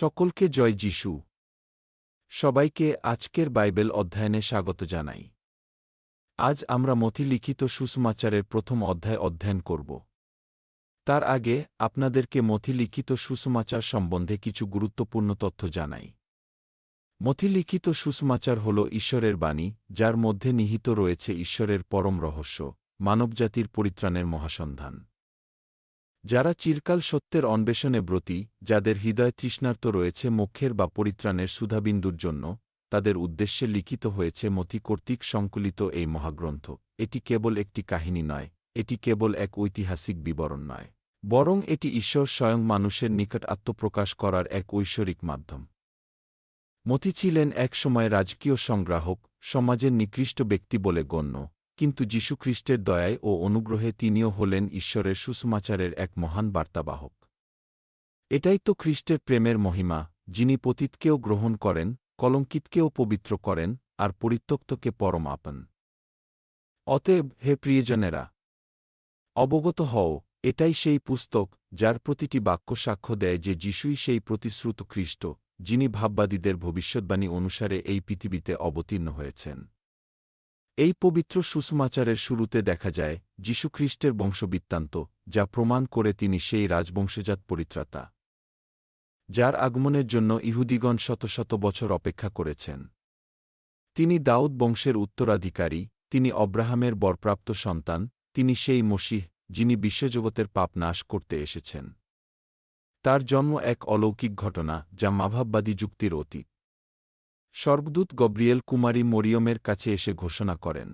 সকলকে জয় যিশু। সবাইকে আজকের বাইবেল অধ্যয়নে স্বাগত জানাই। আজ আমরা মথি লিখিত সুসমাচারের প্রথম অধ্যায় অধ্যয়ন করব। তার আগে আপনাদেরকে মথি লিখিত সুসমাচার সম্বন্ধে কিছু গুরুত্বপূর্ণ তথ্য জানাই। মথি লিখিত সুসমাচার হল ঈশ্বরের বাণী, যার মধ্যে নিহিত রয়েছে ঈশ্বরের পরম রহস্য, মানবজাতির পরিত্রাণের মহাসন্ধান। যারা চিরকাল সত্যের অন্বেষণে ব্রতী, যাদের হৃদয় তৃষ্ণার্ত রয়েছে মোক্ষের বা পরিত্রাণের সুধাবিন্দুর জন্য, তাদের উদ্দেশ্যে লিখিত হয়েছে মতি কর্তৃক সংকলিত এই মহাগ্রন্থ। এটি কেবল একটি কাহিনী নয়, এটি কেবল এক ঐতিহাসিক বিবরণ নয়, বরং এটি ঈশ্বর স্বয়ং মানুষের নিকট আত্মপ্রকাশ করার এক ঐশ্বরিক মাধ্যম। মতি ছিলেন এক সময় রাজকীয় সংগ্রাহক, সমাজের নিকৃষ্ট ব্যক্তি বলে গণ্য। কিন্তু যীশুখ্রিস্টের দয়ায় ও অনুগ্রহে তিনিও হলেন ঈশ্বরের সুসমাচারের এক মহান বার্তাবাহক। এটাই তো খ্রিস্টের প্রেমের মহিমা, যিনি পতিতকেও গ্রহণ করেন, কলঙ্কিতকেও পবিত্র করেন, আর পরিত্যক্তকে পরম আপন অতএব, হে প্রিয়জনেরা, অবগত হও, এটাই সেই পুস্তক, যার প্রতিটি বাক্য সাক্ষ্য দেয় যে যিশুই সেই প্রতিশ্রুত খ্রিস্ট, যিনি ভাববাদীদের ভবিষ্যৎবাণী অনুসারে এই পৃথিবীতে অবতীর্ণ হয়েছেন। এই পবিত্র সুসমাচারের শুরুতে দেখা যায় যীশুখ্রিস্টের বংশবৃত্তান্ত, যা প্রমাণ করে তিনি সেই রাজবংশজাত পরিত্রাতা, যার আগমনের জন্য ইহুদিগণ শত শত বছর অপেক্ষা করেছেন। তিনি দাউদ বংশের উত্তরাধিকারী, তিনি অব্রাহামের বরপ্রাপ্ত সন্তান, তিনি সেই মসিহ, যিনি বিশ্বজগতের পাপ নাশ করতে এসেছেন। তার জন্ম এক অলৌকিক ঘটনা, যা মাভাববাদী যুক্তির অতীত। সর্বদূত গব্রিয়েল কুমারী মরিয়মের কাছে এসে ঘোষণা করেন।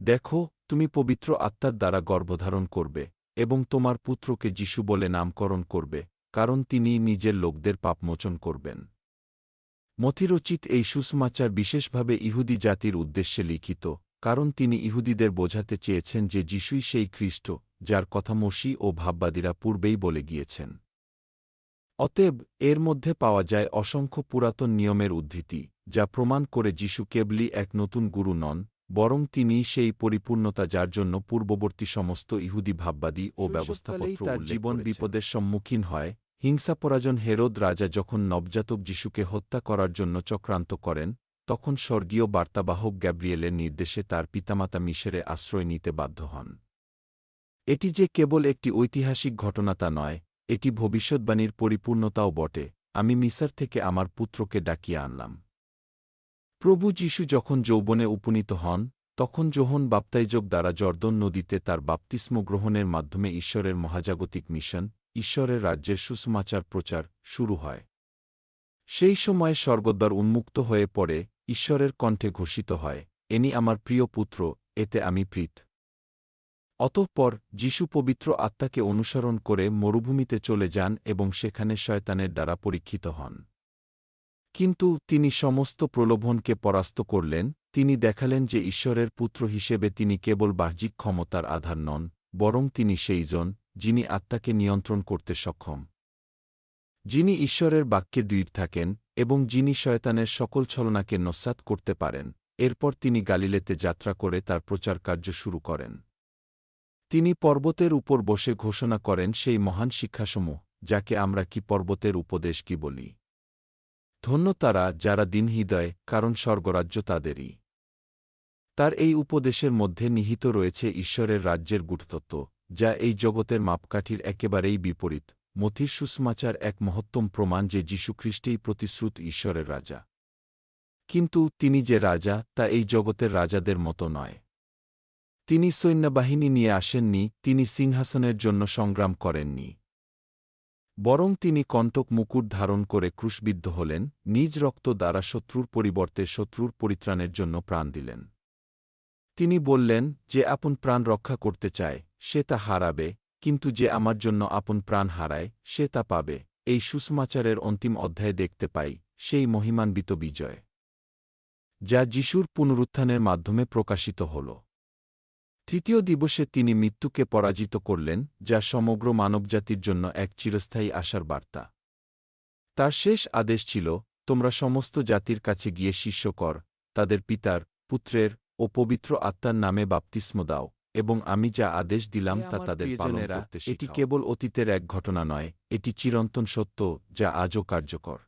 দেখো, তুমি পবিত্র আত্মার দ্বারা গর্ভধারণ করবে এবং তোমার পুত্রকে যিশু বলে নামকরণ করবে, কারণ তিনি নিজের লোকদের পাপমোচন করবেন। মথিরচিত এই সুসমাচার বিশেষভাবে ইহুদি জাতির উদ্দেশ্যে লিখিত, কারণ তিনি ইহুদিদের বোঝাতে চেয়েছেন যে যিশুই সেই খ্রিস্ট, যার কথা মসি ও ভাববাদীরা পূর্বেই বলে গিয়েছেন। অতএব এর মধ্যে পাওয়া যায় অসংখ্য পুরাতন নিয়মের উদ্ধৃতি যা প্রমাণ করে যিশু কেবলি এক নতুন গুরু নন বরং তিনি সেই পরিপূর্ণতা যার জন্য পূর্ববর্তী সমস্ত ইহুদি ভাববাদী ও ব্যবস্থাপত্র তার জীবন বিপদের সম্মুখীন হয়। হিংসাপরাজন হেরোদ রাজা যখন নবজাতক যিশুকে হত্যা করার জন্য চক্রান্ত করেন তখন স্বর্গীয় বার্তাবাহক গ্যাব্রিয়েলের নির্দেশে তার পিতামাতা মিশরে আশ্রয় নিতে বাধ্য হন। এটি যে কেবল একটি ঐতিহাসিক ঘটনা তা নয় এটি ভবিষ্যৎবাণীর পরিপূর্ণতাও বটে। আমি মিসার থেকে আমার পুত্রকে ডাকিয়ে আনলাম। প্রভু যীশু যখন যৌবনে উপনীত হন, তখন যোহন বাপ্তাইযোগ দ্বারা জর্দন নদীতে তার বাপ্তিস্ম গ্রহণের মাধ্যমে ঈশ্বরের মহাজাগতিক মিশন, ঈশ্বরের রাজ্যের সুসমাচার প্রচার শুরু হয়। সেই সময়ে স্বর্গদ্বার উন্মুক্ত হয়ে পড়ে, ঈশ্বরের কণ্ঠে ঘোষিত হয়, এনি আমার প্রিয় পুত্র, এতে আমি প্রীত। অতঃপর যিশু পবিত্র আত্মাকে অনুসরণ করে মরুভূমিতে চলে যান এবং সেখানে শয়তানের দ্বারা পরীক্ষিত হন। কিন্তু তিনি সমস্ত প্রলোভনকে পরাস্ত করলেন, তিনি দেখালেন যে ঈশ্বরের পুত্র হিসেবে তিনি কেবল বাহ্যিক ক্ষমতার আধার নন, বরং তিনি সেইজন, যিনি আত্মাকে নিয়ন্ত্রণ করতে সক্ষম। যিনি ঈশ্বরের বাক্যে দৃঢ় থাকেন এবং যিনি শয়তানের সকল ছলনাকে নস্যাৎ করতে পারেন, এরপর তিনি গালিলেতে যাত্রা করে তার প্রচার কার্য শুরু করেন। তিনি পর্বতের উপর বসে ঘোষণা করেন সেই মহান শিক্ষাসমূহ, যাকে আমরা কি পর্বতের উপদেশ কি বলি। ধন্য তারা যারা দিন হৃদয়, কারণ স্বর্গরাজ্য তাদেরই। তার এই উপদেশের মধ্যে নিহিত রয়েছে ঈশ্বরের রাজ্যের গুটতত্ত্ব যা এই জগতের মাপকাঠির একেবারেই বিপরীত মথির সুষমাচার এক মহত্তম প্রমাণ যে যীশুখ্রিস্টেই প্রতিশ্রুত ঈশ্বরের রাজা। কিন্তু তিনি যে রাজা, তা এই জগতের রাজাদের মতো নয়। তিনি সৈন্যবাহিনী নিয়ে আসেননি, তিনি সিংহাসনের জন্য সংগ্রাম করেননি। বরং তিনি কণ্টক মুকুট ধারণ করে ক্রুশবিদ্ধ হলেন, নিজ রক্ত দ্বারা শত্রুর পরিবর্তে শত্রুর পরিত্রাণের জন্য প্রাণ দিলেন। তিনি বললেন, যে আপন প্রাণ রক্ষা করতে চায়, সে তা হারাবে, কিন্তু যে আমার জন্য আপন প্রাণ হারায়, সে তা পাবে। এই সুসমাচারের অন্তিম অধ্যায়ে দেখতে পাই, সেই মহিমান্বিত বিজয়, যা যিশুর পুনরুত্থানের মাধ্যমে প্রকাশিত হল। তৃতীয় দিবসে তিনি মৃত্যুকে পরাজিত করলেন যা সমগ্র মানবজাতির জন্য এক চিরস্থায়ী আশার বার্তা। তার শেষ আদেশ ছিল তোমরা সমস্ত জাতির কাছে গিয়ে শিষ্য কর তাদের পিতার পুত্রের ও পবিত্র আত্মার নামে বাপ্তিস্ম দাও এবং আমি যা আদেশ দিলাম তা তাদের পালন এটি এটি কেবল অতীতের এক ঘটনা নয় এটি চিরন্তন সত্য যা আজও কার্যকর।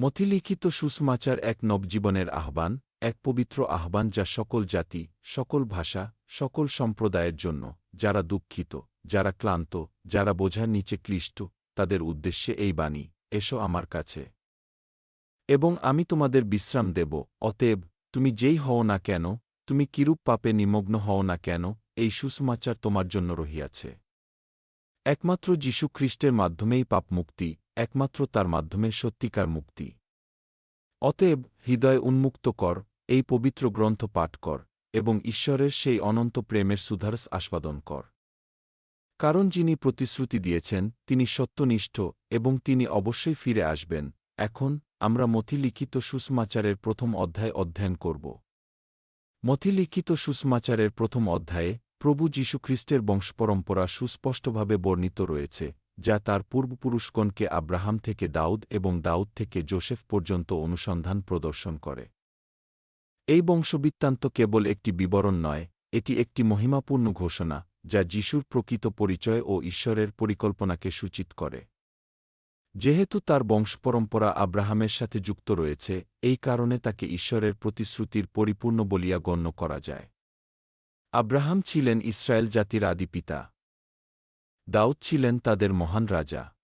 মথিলিখিত সুসমাচার এক নবজীবনের আহ্বান এক পবিত্র আহ্বান যা সকল জাতি সকল ভাষা সকল সম্প্রদায়ের জন্য, যারা দুঃখিত, যারা ক্লান্ত, যারা বোঝার নিচে ক্লিষ্ট, তাদের উদ্দেশ্যে এই বাণী, এসো আমার কাছে। এবং আমি তোমাদের বিশ্রাম দেব। অতএব, তুমি যেই হও না কেন, তুমি কিরূপ পাপে নিমগ্ন হও না কেন, এই সুসমাচার তোমার জন্য রহিয়াছে। একমাত্র যীশুখ্রিস্টের মাধ্যমেই পাপ মুক্তি, একমাত্র তার মাধ্যমে সত্যিকার মুক্তি। অতএব, হৃদয় উন্মুক্ত কর, এই পবিত্র গ্রন্থ পাঠ কর। এবং ঈশ্বরের সেই অনন্ত প্রেমের সুধারস আস্বাদন কর। কারণ যিনি প্রতিশ্রুতি দিয়েছেন, তিনি সত্যনিষ্ঠ এবং তিনি অবশ্যই ফিরে আসবেন। এখন আমরা মথিলিখিত সুসমাচারের প্রথম অধ্যায় অধ্যয়ন করব। মথিলিখিত সুষমাচারের প্রথম অধ্যায়ে প্রভু যীশুখ্রিস্টের বংশপরম্পরা সুস্পষ্টভাবে বর্ণিত রয়েছে, যা তার পূর্বপুরুষগণকে আব্রাহাম থেকে দাউদ এবং দাউদ থেকে জোসেফ পর্যন্ত অনুসন্ধান প্রদর্শন করে। এই বংশবৃত্তান্ত কেবল একটি বিবরণ নয়, এটি একটি মহিমাপূর্ণ ঘোষণা, যা যিশুর প্রকৃত পরিচয় ও ঈশ্বরের পরিকল্পনাকে সূচিত করে। যেহেতু তার বংশপরম্পরা আব্রাহামের সাথে যুক্ত রয়েছে, এই কারণে তাকে ঈশ্বরের প্রতিশ্রুতির পরিপূর্ণ বলিয়া গণ্য করা যায়। আব্রাহাম ছিলেন ইসরায়েল জাতির আদি পিতা দাউদ ছিলেন তাদের মহান রাজা।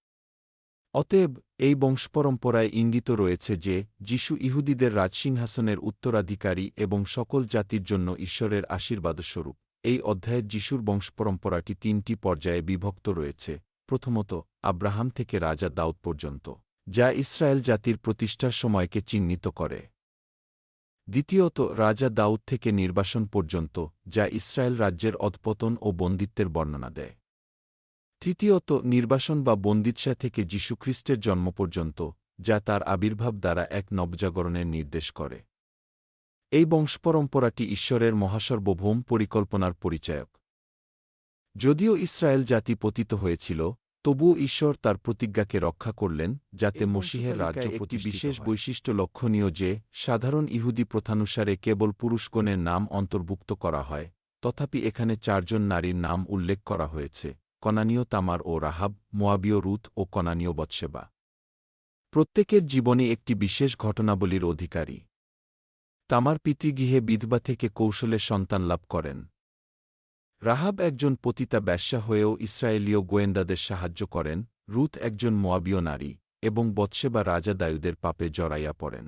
অতএব, এই বংশপরম্পরায় ইঙ্গিত রয়েছে যে, যিশু ইহুদিদের রাজসিংহাসনের উত্তরাধিকারী এবং সকল জাতির জন্য ঈশ্বরের আশীর্বাদস্বরূপ। এই অধ্যায়ের যিশুর বংশপরম্পরাটি তিনটি পর্যায়ে বিভক্ত রয়েছে। প্রথমত, আব্রাহাম থেকে রাজা দাউদ পর্যন্ত, যা ইসরায়েল জাতির প্রতিষ্ঠার সময়কে চিহ্নিত করে। দ্বিতীয়ত, রাজা দাউদ থেকে নির্বাসন পর্যন্ত, যা ইসরায়েল রাজ্যের অধপতন ও বন্দিত্বের বর্ণনা দেয়। তৃতীয়ত নির্বাসন বা বন্দিৎসা থেকে যীশুখ্রিস্টের জন্ম পর্যন্ত যা তার আবির্ভাব দ্বারা এক নবজাগরণের নির্দেশ করে। এই বংশপরম্পরাটি ঈশ্বরের মহাসর্বভৌম পরিকল্পনার পরিচায়ক। যদিও ইসরায়েল জাতি পতিত হয়েছিল তবুও ঈশ্বর তার প্রতিজ্ঞাকে রক্ষা করলেন যাতে মসিহের রাজ্য একটি বিশেষ বিশেষ বৈশিষ্ট্য লক্ষণীয় যে সাধারণ ইহুদি প্রথানুসারে কেবল পুরুষগণের নাম অন্তর্ভুক্ত করা হয় তথাপি এখানে চারজন নারীর নাম উল্লেখ করা হয়েছে। কনানীয় তামার ও রাহাব, মোয়াবীয় রুথ ও কনানীয় বৎসেবা। প্রত্যেকের জীবনে একটি বিশেষ ঘটনাবলীর অধিকারী। তামার পিতৃগৃহে বিধবা থেকে কৌশলে সন্তান লাভ করেন। রাহাব একজন পতিতা ব্যবসা হয়েও ইসরায়েলীয় গোয়েন্দাদের সাহায্য করেন রুথ একজন মোয়াবীয় নারী এবং বৎসেবা রাজা দায়ুদের পাপে জড়াইয়া পড়েন।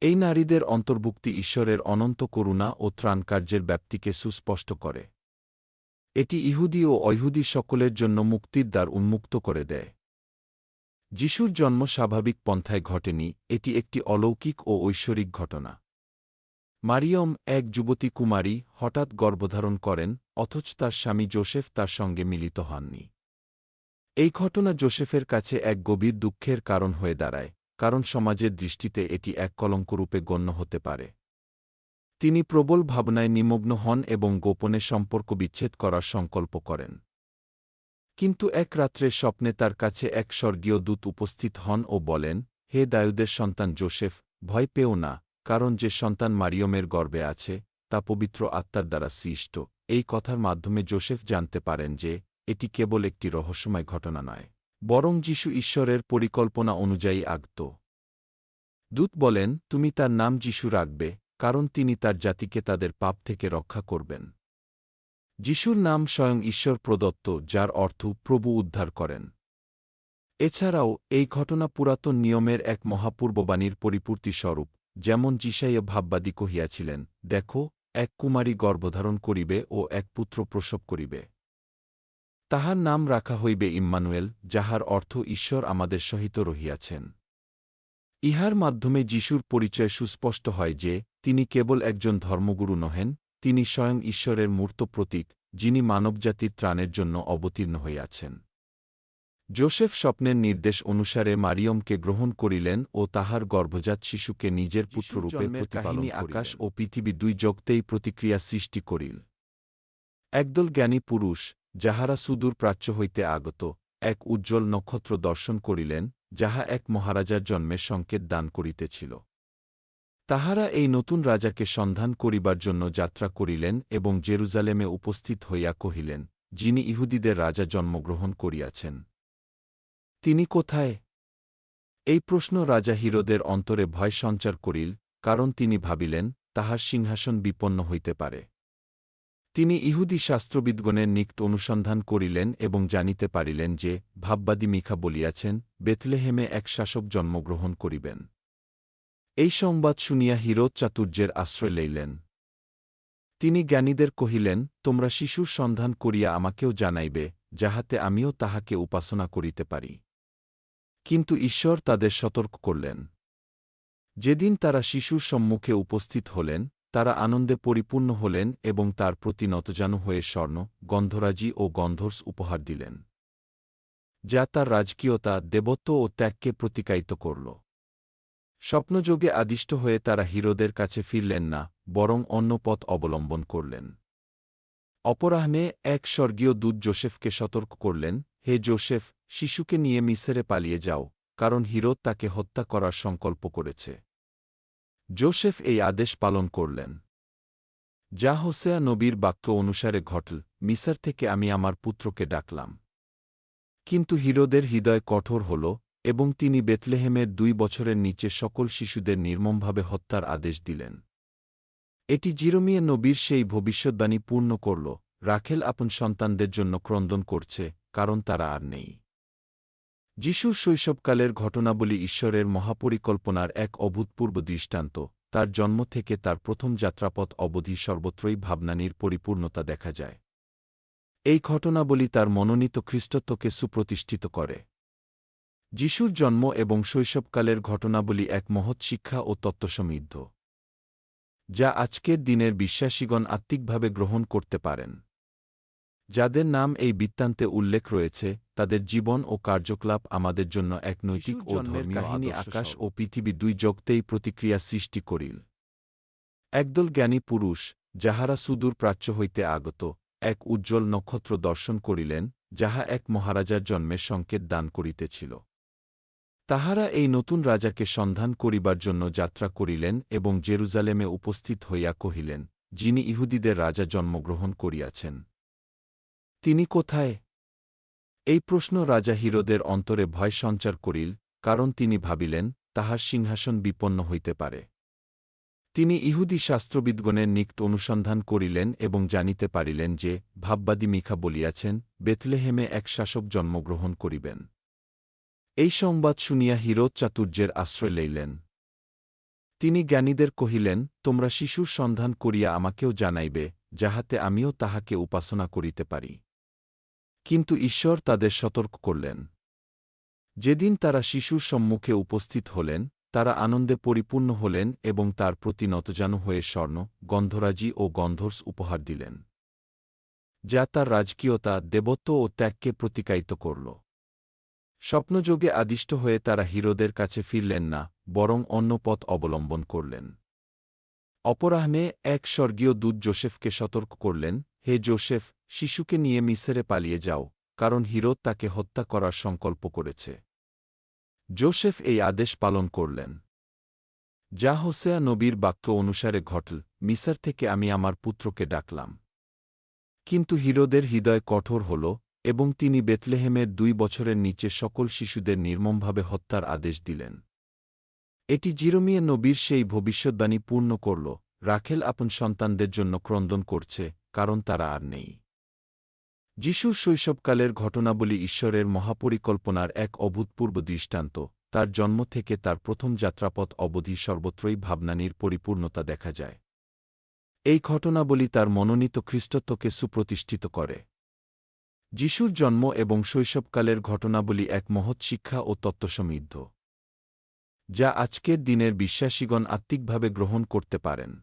এই নারীদের অন্তর্ভুক্তি ঈশ্বরের অনন্ত করুণা ও ত্রাণকার্যের ব্যাপ্তিকে সুস্পষ্ট করে। এটি ইহুদি ও অইহুদি সকলের জন্য মুক্তির দ্বার উন্মুক্ত করে দেয়। যিশুর জন্ম স্বাভাবিক পন্থায় ঘটেনি, এটি একটি অলৌকিক ও ঐশ্বরিক ঘটনা। মারিয়ম, এক যুবতী কুমারী, হঠাৎ গর্ভধারণ করেন, অথচ তার স্বামী জোসেফ তার সঙ্গে মিলিত হননি। এই ঘটনা জোসেফের কাছে এক গভীর দুঃখের কারণ হয়ে দাঁড়ায়, কারণ সমাজের দৃষ্টিতে এটি এক কলঙ্করূপে গণ্য হতে পারে। তিনি প্রবল ভাবনায় নিমগ্ন হন এবং গোপনে সম্পর্ক বিচ্ছেদ করার সংকল্প করেন। কিন্তু এক রাত্রে স্বপ্নে তার কাছে এক স্বর্গীয় দূত উপস্থিত হন ও বলেন, হে দায়ুদের সন্তান জোসেফ, ভয় পেও না, কারণ যে সন্তান মারিয়মের গর্বে আছে, তা পবিত্র আত্মার দ্বারা সৃষ্ট। এই কথার মাধ্যমে জোসেফ জানতে পারেন যে, এটি কেবল একটি রহস্যময় ঘটনা নয়, বরং যিশু ঈশ্বরের পরিকল্পনা অনুযায়ী আগত দূত বলেন, তুমি তার নাম যিশু রাখবে কারণ তিনি তার জাতিকে তাদের পাপ থেকে রক্ষা করবেন। যিশুর নাম স্বয়ং ঈশ্বর প্রদত্ত, যার অর্থ প্রভু উদ্ধার করেন। এছাড়াও, এই ঘটনা পুরাতন নিয়মের এক মহাপূর্ববাণীর পরিপূর্তি স্বরূপ, যেমন যিশাইয়া ভাববাদী কহিয়াছিলেন, দেখো, এক কুমারী গর্ভধারণ করিবে ও এক পুত্র প্রসব করিবে। তাহার নাম রাখা হইবে ইম্মানুয়েল, যাহার অর্থ ঈশ্বর আমাদের সহিত রহিয়াছেন। ইহার মাধ্যমে যিশুর পরিচয় সুস্পষ্ট হয় যে তিনি কেবল একজন ধর্মগুরু নহেন তিনি স্বয়ং ঈশ্বরের মূর্ত প্রতীক যিনি মানবজাতির ত্রাণের জন্য অবতীর্ণ হইয়াছেন জোসেফ স্বপ্নের নির্দেশ অনুসারে মারিয়মকে গ্রহণ করিলেন ও তাহার গর্ভজাত শিশুকে নিজের পুত্ররূপে প্রতিপালন আকাশ ও পৃথিবী দুই জগতেই প্রতিক্রিয়া সৃষ্টি করিল। একদল জ্ঞানী পুরুষ যাহারা সুদূর প্রাচ্য হইতে আগত এক উজ্জ্বল নক্ষত্র দর্শন করিলেন যাহা এক মহারাজার জন্মের সংকেত দান করিতেছিল। তাহারা এই নতুন রাজাকে সন্ধান করিবার জন্য যাত্রা করিলেন এবং জেরুজালেমে উপস্থিত হইয়া কহিলেন, যিনি ইহুদিদের রাজা জন্মগ্রহণ করিয়াছেন। তিনি কোথায়? এই প্রশ্ন রাজা হিরোদের অন্তরে ভয় সঞ্চার করিল, কারণ তিনি ভাবিলেন, তাহার সিংহাসন বিপন্ন হইতে পারে। তিনি ইহুদি শাস্ত্রবিদগণের নিকট অনুসন্ধান করিলেন এবং জানিতে পারিলেন যে, ভাববাদী মিখা বলিয়াছেন বেথলেহেমে এক শাসক জন্মগ্রহণ করিবেন। এই সংবাদ শুনিয়া হিরোদ চাতুর্যের আশ্রয় লইলেন। তিনি জ্ঞানীদের কহিলেন, তোমরা শিশুর সন্ধান করিয়া আমাকেও জানাইবে, যাহাতে আমিও তাহাকে উপাসনা করিতে পারি। কিন্তু ঈশ্বর তাদের সতর্ক করলেন। যেদিন তারা শিশুর সম্মুখে উপস্থিত হলেন, তারা আনন্দে পরিপূর্ণ হলেন এবং তার প্রতি নতজানু হয়ে স্বর্ণ, গন্ধরাজি ও গন্ধর্স উপহার দিলেন, যা তার রাজকীয়তা, দেবত্ব ও ত্যাগকে প্রতিকায়িত করল। স্বপ্নযোগে আদিষ্ট হয়ে তারা হিরোদের কাছে ফিরলেন না, বরং অন্য পথ অবলম্বন করলেন। অপরাহ্নে এক স্বর্গীয় দূত জোসেফকে সতর্ক করলেন, হে জোসেফ, শিশুকে নিয়ে মিসরে পালিয়ে যাও, কারণ হিরোদ তাকে হত্যা করার সংকল্প করেছে। জোসেফ এই আদেশ পালন করলেন। যা হোসেয়া নবীর বাক্য অনুসারে ঘটল, মিসার থেকে আমি আমার পুত্রকে ডাকলাম। কিন্তু হিরোদের হৃদয় কঠোর হল এবং তিনি বেতলেহেমের দুই বছরের নিচে সকল শিশুদের নির্মমভাবে হত্যার আদেশ দিলেন। এটি জিরোমিয়া নবীর সেই ভবিষ্যদ্বাণী পূর্ণ করল। রাখেল আপন সন্তানদের জন্য ক্রন্দন করছে, কারণ তারা আর নেই। যিশুর শৈশবকালের ঘটনাবলী ঈশ্বরের মহাপরিকল্পনার এক অভূতপূর্ব দৃষ্টান্ত। তার জন্ম থেকে তার প্রথম যাত্রাপথ অবধি সর্বত্রই ভাবনানির পরিপূর্ণতা দেখা যায়। এই ঘটনাবলী তার মনোনীত খ্রিস্টত্বকে সুপ্রতিষ্ঠিত করে। যিশুর জন্ম এবং শৈশবকালের ঘটনাবলী এক মহৎ শিক্ষা ও তত্ত্বসমৃদ্ধ যা আজকের দিনের বিশ্বাসীগণ আত্মিকভাবে গ্রহণ করতে পারেন। যাদের নাম এই বৃত্তান্তে উল্লেখ রয়েছে তাদের জীবন ও কার্যকলাপ আমাদের জন্য এক নৈতিক ও ধর্মীয় কাহিনী আকাশ ও পৃথিবী দুই জগতেই প্রতিক্রিয়া সৃষ্টি করিল। একদল জ্ঞানী পুরুষ যাহারা সুদূর প্রাচ্য হইতে আগত এক উজ্জ্বল নক্ষত্র দর্শন করিলেন যাহা এক মহারাজার জন্মের সংকেত দান করিতেছিল। তাহারা এই নতুন রাজাকে সন্ধান করিবার জন্য যাত্রা করিলেন এবং জেরুজালেমে উপস্থিত হইয়া কহিলেন, যিনি ইহুদিদের রাজা জন্মগ্রহণ করিয়াছেন। তিনি কোথায়? এই প্রশ্ন রাজা হিরোদের অন্তরে ভয় সঞ্চার করিল, কারণ তিনি ভাবিলেন, তাহার সিংহাসন বিপন্ন হইতে পারে। তিনি ইহুদি শাস্ত্রবিদগণের নিকট অনুসন্ধান করিলেন এবং জানিতে পারিলেন যে, ভাববাদী মিখা বলিয়াছেন বেথলেহেমে এক শাসক জন্মগ্রহণ করিবেন। এই সংবাদ শুনিয়া হিরোদ চাতুর্যের আশ্রয় লইলেন। তিনি জ্ঞানীদের কহিলেন, তোমরা শিশুর সন্ধান করিয়া আমাকেও জানাইবে, যাহাতে আমিও তাহাকে উপাসনা করিতে পারি। কিন্তু ঈশ্বর তাদের সতর্ক করলেন। যেদিন তারা শিশুর সম্মুখে উপস্থিত হলেন, তারা আনন্দে পরিপূর্ণ হলেন এবং তার প্রতি নতজানু হয়ে স্বর্ণ, গন্ধরাজি ও গন্ধর্স উপহার দিলেন, যা তার রাজকীয়তা, দেবত্ব ও ত্যাগকে প্রতিকায়িত করল। স্বপ্নযোগে আদিষ্ট হয়ে তারা হিরোদের কাছে ফিরলেন না, বরং অন্য পথ অবলম্বন করলেন। অপরাহ্নে এক স্বর্গীয় দূত জোসেফকে সতর্ক করলেন, হে জোসেফ, শিশুকে নিয়ে মিসরে পালিয়ে যাও, কারণ হিরোদ তাকে হত্যা করার সংকল্প করেছে। জোসেফ এই আদেশ পালন করলেন। যা হোসেয়া নবীর বাক্য অনুসারে ঘটল, মিসার থেকে আমি আমার পুত্রকে ডাকলাম। কিন্তু হিরোদের হৃদয় কঠোর হল এবং তিনি বেতলেহেমের দুই বছরের নিচে সকল শিশুদের নির্মমভাবে হত্যার আদেশ দিলেন। এটি জিরোমিয়া নবীর সেই ভবিষ্যদ্বাণী পূর্ণ করল। রাখেল আপন সন্তানদের জন্য ক্রন্দন করছে, কারণ তারা আর নেই। যিশুর শৈশবকালের ঘটনাবলী ঈশ্বরের মহাপরিকল্পনার এক অভূতপূর্ব দৃষ্টান্ত। তার জন্ম থেকে তার প্রথম যাত্রাপথ অবধি সর্বত্রই ভাবনানির পরিপূর্ণতা দেখা যায়। এই ঘটনাবলী তার মনোনীত খ্রিস্টত্বকে সুপ্রতিষ্ঠিত করে। যিশুর জন্ম এবং শৈশবকালের ঘটনাবলী এক মহৎ শিক্ষা ও তত্ত্বসমৃদ্ধ যা আজকের দিনের বিশ্বাসীগণ আত্মিকভাবে গ্রহণ করতে পারেন।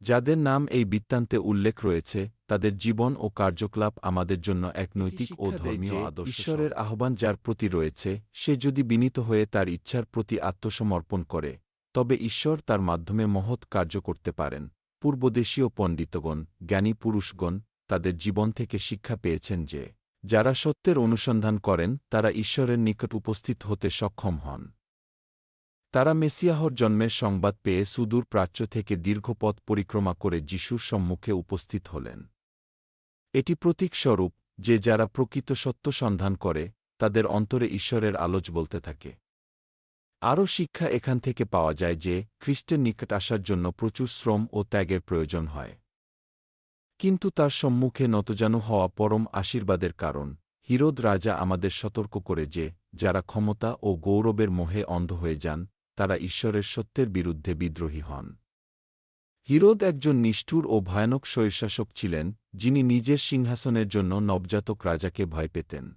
যাদের নাম এই বৃত্তান্তে উল্লেখ রয়েছে তাদের জীবন ও কার্যকলাপ আমাদের জন্য এক নৈতিক ও ধর্মীয় আদর্শ ঈশ্বরের আহ্বান যার প্রতি রয়েছে সে যদি বিনীত হয়ে তার ইচ্ছার প্রতি আত্মসমর্পণ করে তবে ঈশ্বর তার মাধ্যমে মহৎ কার্য করতে পারেন। পূর্বদেশীয় পণ্ডিতগণ জ্ঞানী পুরুষগণ তাদের জীবন থেকে শিক্ষা পেয়েছেন যে, যারা সত্যের অনুসন্ধান করেন, তারা ঈশ্বরের নিকট উপস্থিত হতে সক্ষম হন। তারা মেসিয়াহর জন্মের সংবাদ পেয়ে সুদূর প্রাচ্য থেকে দীর্ঘ পথ পরিক্রমা করে যিশুর সম্মুখে উপস্থিত হলেন। এটি প্রতীকস্বরূপ যে যারা প্রকৃত সত্য সন্ধান করে, তাদের অন্তরে ঈশ্বরের আলোচ বলতে থাকে। আরও শিক্ষা এখান থেকে পাওয়া যায় যে, খ্রিস্টের নিকট আসার জন্য প্রচুর শ্রম ও ত্যাগের প্রয়োজন হয়। কিন্তু তার সম্মুখে নতজানু হওয়া পরম আশীর্বাদের কারণ, হিরোদ রাজা আমাদের সতর্ক করে যে, যারা ক্ষমতা ও গৌরবের মোহে অন্ধ হয়ে যান, তারা ঈশ্বরের সত্যের বিরুদ্ধে বিদ্রোহী হন। হিরোদ একজন নিষ্ঠুর ও ভয়ানক স্বৈরশাসক ছিলেন, যিনি নিজের সিংহাসনের জন্য নবজাতক রাজাকে ভয় পেতেন।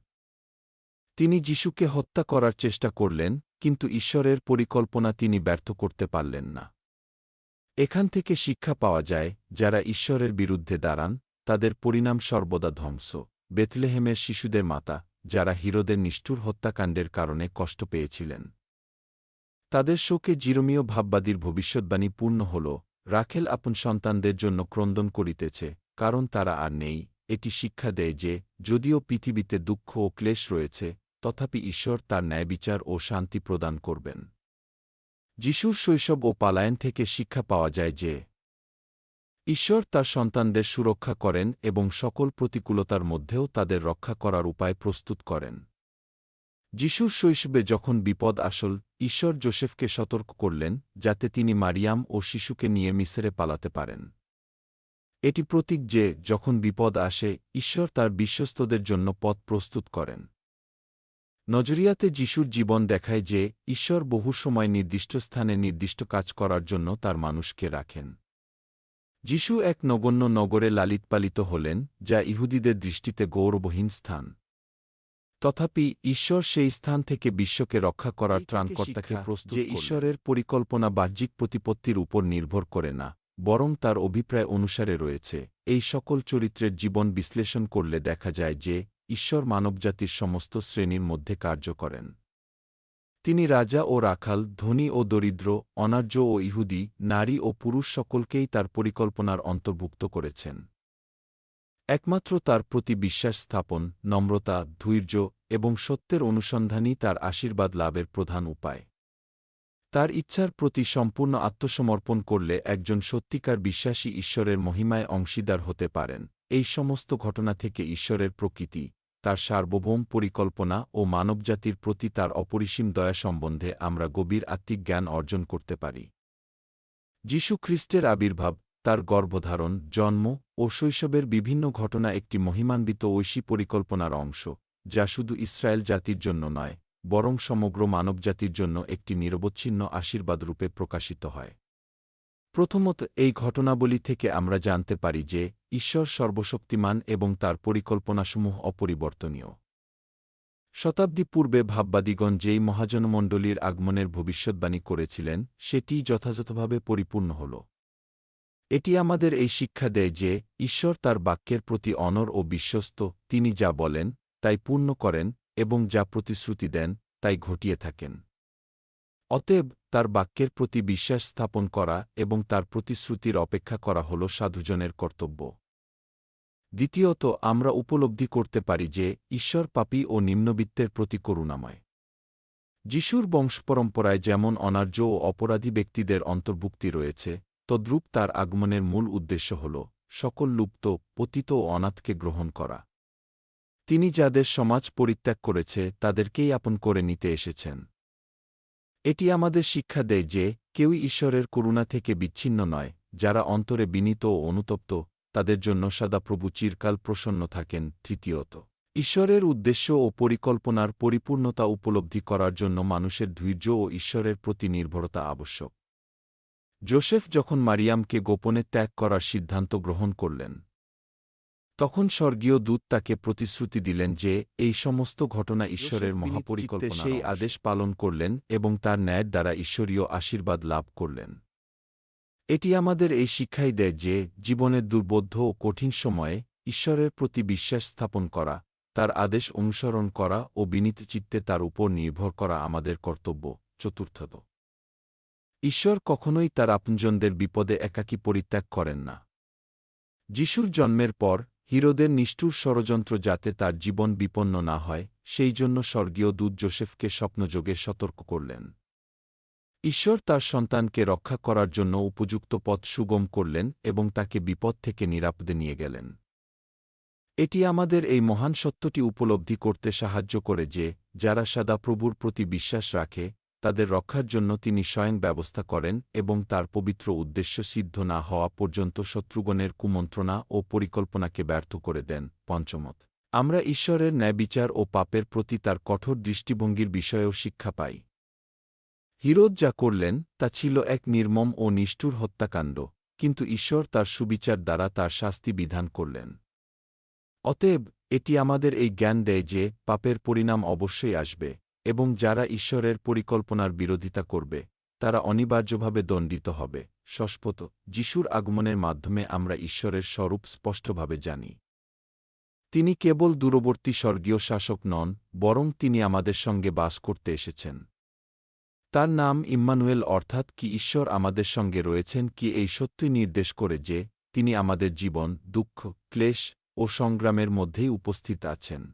তিনি যিশুকে হত্যা করার চেষ্টা করলেন, কিন্তু ঈশ্বরের পরিকল্পনা তিনি ব্যর্থ করতে পারলেন না। এখান থেকে শিক্ষা পাওয়া যায়, যারা ঈশ্বরের বিরুদ্ধে দাঁড়ান, তাদের পরিণাম সর্বদা ধ্বংস। বেথলেহেমের শিশুদের মাতা, যারা হিরোদের নিষ্ঠুর হত্যাকাণ্ডের কারণে কষ্ট পেয়েছিলেন। তাদের শোকে জিরমীয় ভাববাদীর ভবিষ্যৎবাণী পূর্ণ হল, রাখেল আপন সন্তানদের জন্য ক্রন্দন করিতেছে, কারণ তারা আর নেই। এটি শিক্ষা দেয় যে, যদিও পৃথিবীতে দুঃখ ও ক্লেশ রয়েছে, তথাপি ঈশ্বর তার ন্যায়বিচার ও শান্তি প্রদান করবেন। যিশুর শৈশব ও পালায়ন থেকে শিক্ষা পাওয়া যায় যে, ঈশ্বর তার সন্তানদের সুরক্ষা করেন এবং সকল প্রতিকূলতার মধ্যেও তাদের রক্ষা করার উপায় প্রস্তুত করেন। যিশুর শৈশবে যখন বিপদ আসল, ঈশ্বর জোসেফকে সতর্ক করলেন, যাতে তিনি মারিয়াম ও শিশুকে নিয়ে মিসরে পালাতে পারেন। এটি প্রতীক যে, যখন বিপদ আসে, ঈশ্বর তার বিশ্বস্তদের জন্য পথ প্রস্তুত করেন। নজরিয়াতে যিশুর জীবন দেখায় যে ঈশ্বর বহু সময় নির্দিষ্ট স্থানে নির্দিষ্ট কাজ করার জন্য তার মানুষকে রাখেন। যিশু এক নগণ্য নগরে লালিত পালিত হলেন যা ইহুদিদের দৃষ্টিতে গৌরবহীন স্থান। তথাপি ঈশ্বর সেই স্থান থেকে বিশ্বকে রক্ষা করার ত্রাণকর্তাকে প্রস্তুত যে ঈশ্বরের পরিকল্পনা বাহ্যিক প্রতিপত্তির উপর নির্ভর করে না বরং তার অভিপ্রায় অনুসারে রয়েছে। এই সকল চরিত্রের জীবন বিশ্লেষণ করলে দেখা যায় যে ঈশ্বর মানবজাতির সমস্ত শ্রেণির মধ্যে কার্য করেন। তিনি রাজা ও রাখাল, ধনী ও দরিদ্র, অনার্য ও ইহুদি, নারী ও পুরুষ সকলকেই তার পরিকল্পনার অন্তর্ভুক্ত করেছেন। একমাত্র তার প্রতি বিশ্বাস স্থাপন, নম্রতা, ধৈর্য এবং সত্যের অনুসন্ধানই তার আশীর্বাদ লাভের প্রধান উপায়। তার ইচ্ছার প্রতি সম্পূর্ণ আত্মসমর্পণ করলে একজন সত্যিকার বিশ্বাসী ঈশ্বরের মহিমায় অংশীদার হতে পারেন। এই সমস্ত ঘটনা থেকে ঈশ্বরের প্রকৃতি, তার সার্বভৌম পরিকল্পনা ও মানবজাতির প্রতি তার অপরিসীম দয়া সম্বন্ধে আমরা গভীর আত্মিক জ্ঞান অর্জন করতে পারি। যীশু খ্রিস্টের আবির্ভাব, তার গর্ভধারণ, জন্ম ও শৈশবের বিভিন্ন ঘটনা একটি মহিমান্বিত ঐশী পরিকল্পনার অংশ, যা শুধু ইসরায়েল জাতির জন্য নয়, বরং সমগ্র মানবজাতির জন্য একটি নিরবচ্ছিন্ন আশীর্বাদরূপে প্রকাশিত হয়। প্রথমত এই ঘটনাবলী থেকে আমরা জানতে পারি যে ঈশ্বর সর্বশক্তিমান এবং তার পরিকল্পনাসমূহ অপরিবর্তনীয়। শতাব্দী পূর্বে ভাববাদীগণ যেই মহাজনমণ্ডলীর আগমনের ভবিষ্যৎবাণী করেছিলেন, সেটি যথাযথভাবে পরিপূর্ণ হল। এটি আমাদের এই শিক্ষা দেয় যে, ঈশ্বর তার বাক্যের প্রতি অনর ও বিশ্বস্ত, তিনি যা বলেন, তাই পূর্ণ করেন, এবং যা প্রতিশ্রুতি দেন, তাই ঘটিয়ে থাকেন। অতএব, তার বাক্যের প্রতি বিশ্বাস স্থাপন করা এবং তার প্রতিশ্রুতির অপেক্ষা করা হল সাধুজনের কর্তব্য। দ্বিতীয়ত, আমরা উপলব্ধি করতে পারি যে, ঈশ্বর পাপী ও নিম্নবিত্তের প্রতি করুণাময়। যিশুর বংশপরম্পরায় যেমন অনার্য ও অপরাধী ব্যক্তিদের অন্তর্ভুক্তি রয়েছে, তদ্রূপ তার আগমনের মূল উদ্দেশ্য হল, সকল লুপ্ত, পতিত ও অনাথকে গ্রহণ করা। তিনি যাদের সমাজ পরিত্যাগ করেছে, তাদেরকেই আপন করে নিতে এসেছেন। এটি আমাদের শিক্ষা দেয় যে, কেউই ঈশ্বরের করুণা থেকে বিচ্ছিন্ন নয়, যারা অন্তরে বিনীত ও অনুতপ্ত তাদের জন্য সদাপ্রভু চিরকাল প্রসন্ন থাকেন। তৃতীয়ত ঈশ্বরের উদ্দেশ্য ও পরিকল্পনার পরিপূর্ণতা উপলব্ধি করার জন্য মানুষের ধৈর্য ও ঈশ্বরের প্রতি নির্ভরতা আবশ্যক। জোসেফ যখন মারিয়ামকে গোপনে ত্যাগ করার সিদ্ধান্ত গ্রহণ করলেন তখন স্বর্গীয় দূত তাকে প্রতিশ্রুতি দিলেন যে এই সমস্ত ঘটনা ঈশ্বরের মহাপরিকল্পনা সেই আদেশ পালন করলেন এবং তার ন্যায়ের দ্বারা ঈশ্বরীয় আশীর্বাদ লাভ করলেন। এটি আমাদের এই শিক্ষাই দেয় যে জীবনের দুর্বোধ্য ও কঠিন সময়ে ঈশ্বরের প্রতি বিশ্বাস স্থাপন করা, তার আদেশ অনুসরণ করা ও বিনীত চিত্তে তার উপর নির্ভর করা আমাদের কর্তব্য। চতুর্থত, ঈশ্বর কখনোই তার আপনজনদের বিপদে একাকী পরিত্যাগ করেন না। যিশুর জন্মের পর হিরোদের নিষ্ঠুর ষড়যন্ত্র যাতে তার জীবন বিপন্ন না হয়, সেই জন্য স্বর্গীয় দূত জোসেফকে স্বপ্নযোগে সতর্ক করলেন। ঈশ্বর তার সন্তানকে রক্ষা করার জন্য উপযুক্ত পথ সুগম করলেন এবং তাকে বিপদ থেকে নিরাপদে নিয়ে গেলেন। এটি আমাদের এই মহান সত্যটি উপলব্ধি করতে সাহায্য করে যে, যারা সদাপ্রভুর প্রতি বিশ্বাস রাখে, তাদের রক্ষার জন্য তিনি স্বয়ং ব্যবস্থা করেন এবং তার পবিত্র উদ্দেশ্য সিদ্ধ না হওয়া পর্যন্ত শত্রুগণের কুমন্ত্রণা ও পরিকল্পনাকে ব্যর্থ করে দেন। পঞ্চমত, আমরা ঈশ্বরের ন্যায়বিচার ও পাপের প্রতি তার কঠোর দৃষ্টিভঙ্গির বিষয়েও শিক্ষা পাই। হিরোদ যা করলেন তা ছিল এক নির্মম ও নিষ্ঠুর হত্যাকাণ্ড, কিন্তু ঈশ্বর তার সুবিচার দ্বারা তার শাস্তি বিধান করলেন। অতএব, এটি আমাদের এই জ্ঞান দেয় যে, পাপের পরিণাম অবশ্যই আসবে, এবং যারা ঈশ্বরের পরিকল্পনার বিরোধিতা করবে, তারা অনিবার্যভাবে দণ্ডিত হবে। ষষ্পত যিশুর আগমনের মাধ্যমে আমরা ঈশ্বরের স্বরূপ স্পষ্টভাবে জানি। তিনি কেবল দূরবর্তী স্বর্গীয় শাসক নন, বরং তিনি আমাদের সঙ্গে বাস করতে এসেছেন। তার নাম ইম্মানুয়েল অর্থাৎ কি ঈশ্বর আমাদের সঙ্গে রয়েছেন, কি এই সত্যই নির্দেশ করে যে তিনি আমাদের জীবন, দুঃখ, ক্লেশ ও সংগ্রামের মধ্যেই উপস্থিত আছেন।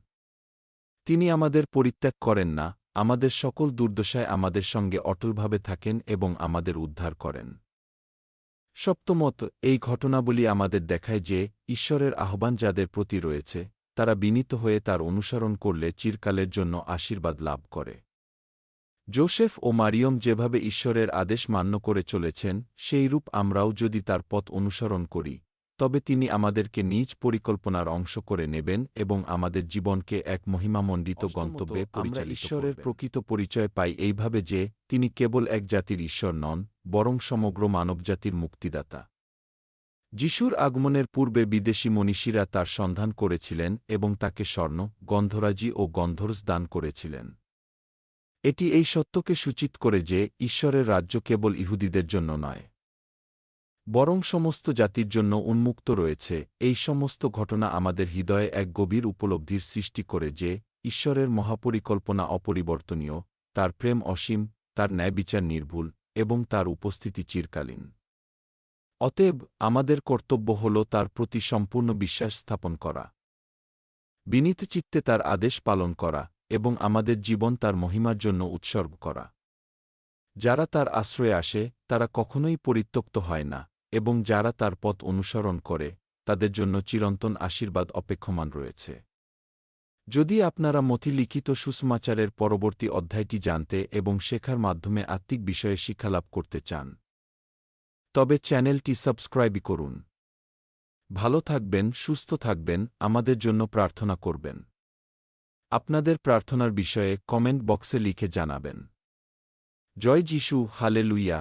তিনি আমাদের পরিত্যাগ করেন না, আমাদের সকল দুর্দশায় আমাদের সঙ্গে অটলভাবে থাকেন এবং আমাদের উদ্ধার করেন। সপ্তমত, এই ঘটনাবলী আমাদের দেখায় যে ঈশ্বরের আহ্বান যাদের প্রতি রয়েছে, তারা বিনীত হয়ে তার অনুসরণ করলে চিরকালের জন্য আশীর্বাদ লাভ করে। জোসেফ ও মারিয়ম যেভাবে ঈশ্বরের আদেশ মান্য করে চলেছেন সেইরূপ আমরাও যদি তার পথ অনুসরণ করি তবে তিনি আমাদেরকে নিজ পরিকল্পনার অংশ করে নেবেন এবং আমাদের জীবনকে এক মহিমামণ্ডিত গন্তব্যে আমরা ঈশ্বরের প্রকৃত পরিচয় পাই এইভাবে যে তিনি কেবল এক জাতির ঈশ্বর নন বরং সমগ্র মানবজাতির মুক্তিদাতা। যিশুর আগমনের পূর্বে বিদেশি মনীষীরা তার সন্ধান করেছিলেন এবং তাকে স্বর্ণ গন্ধরাজি ও গন্ধর্স দান করেছিলেন। এটি এই সত্যকে সূচিত করে যে ঈশ্বরের রাজ্য কেবল ইহুদিদের জন্য নয়, বরং সমস্ত জাতির জন্য উন্মুক্ত রয়েছে। এই সমস্ত ঘটনা আমাদের হৃদয়ে এক গভীর উপলব্ধির সৃষ্টি করে যে ঈশ্বরের মহাপরিকল্পনা অপরিবর্তনীয়, তার প্রেম অসীম, তার ন্যায়বিচার নির্ভুল এবং তার উপস্থিতি চিরকালীন। অতএব আমাদের কর্তব্য হল তার প্রতি সম্পূর্ণ বিশ্বাস স্থাপন করা, বিনীত চিত্তে তার আদেশ পালন করা এবং আমাদের জীবন তার মহিমার জন্য উৎসর্গ করা। যারা তার আশ্রয়ে আসে, তারা কখনোই পরিত্যক্ত হয় না, এবং যারা তার পথ অনুসরণ করে, তাদের জন্য চিরন্তন আশীর্বাদ অপেক্ষমান রয়েছে। যদি আপনারা মথি লিখিত সুসমাচারের পরবর্তী অধ্যায়টি জানতে এবং শেখার মাধ্যমে আত্মিক বিষয়ে শিক্ষালাভ করতে চান, তবে চ্যানেলটি সাবস্ক্রাইবই করুন। ভালো থাকবেন, সুস্থ থাকবেন, আমাদের জন্য প্রার্থনা করবেন। আপনাদের প্রার্থনার বিষয়ে কমেন্ট বক্সে লিখে জানাবেন। জয় যিশু হালেলুইয়া